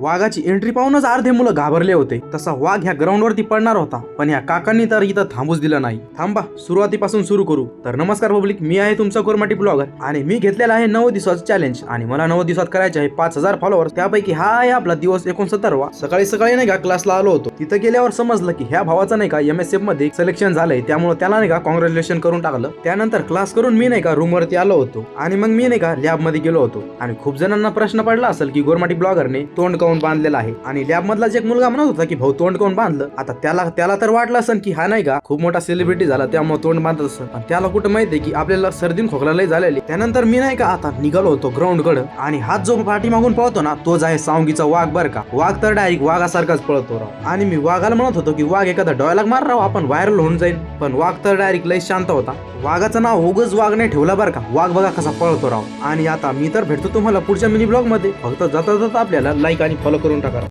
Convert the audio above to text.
वाघाची एंट्री पाहूनच अर्धे मुलं घाबरले होते. तसा वाघ ह्या ग्राउंड वरती पडणार होता पण ह्या काकांनी तर इथं थांबूच दिलं नाही. थांबा सुरुवातीपासून सुरू करू. तर नमस्कार पब्लिक मी आहे तुमचा कोरमाटी ब्लॉगर आणि मी घेतलेला आहे नऊ दिवसाचं चॅलेंज आणि मला नऊ दिवसात करायचे आहे पाच हजार फॉलोअर त्यापैकी हा आहे आपला दिवस एकोणसत्तरवा. सकाळी सकाळी नाही का क्लासला आलो होतो. तिथं गेल्यावर समजलं की ह्या भावाचं नाही का एम एस एफमध्ये सिलेक्शन झालंय. त्यामुळे त्याला नाही का कॉंग्रॅच्युलेशन करून टाकलं. त्यानंतर क्लास करून मी नाही का रूम वरती आलो होतो. आणि मग मी नाही का लॅबमध्ये गेलो होतो. आणि खूप जणांना प्रश्न पडला असेल की गोरमाटी ब्लॉगरने तोंड काऊन बांधलेलं आहे? आणि लॅब मधला एक मुलगा म्हणत होता की भाऊ तोंड काऊन बांधलं? आता त्याला त्याला तर वाटलं असेल की हा नाही का खूप मोठा सेलिब्रिटी झाला त्यामुळे तोंड बांधत असं पण त्याला कुठं माहिती की आपल्याला सर्दीन खोकला झालेली. त्यानंतर मी नाही का आता निघालो होतो ग्राउंडकडे आणि हात जो पाठी मागून पळतो ना तोच आहे सावंगीचा वाघ बर का. वाघ तर डायरेक्ट वाघासारखाच पळतो राव. आणि मी वाघाला म्हणत होतो की वाघ एखादा डॉयलॉग मार राव आपण व्हायरल होऊन जाईल. पण वाघ तर डायरेक्ट लय शांत होता. वाघाचं नाव उगच वाघ नाही ठेवला बरं का. वाघ बघा कसा पळतो राव. आणि आता मी तर भेटतो तुम्हाला पुढच्या मिनी ब्लॉगमध्ये. फक्त जाता जाता आपल्याला लाईक आणि फॉलो करून टाका.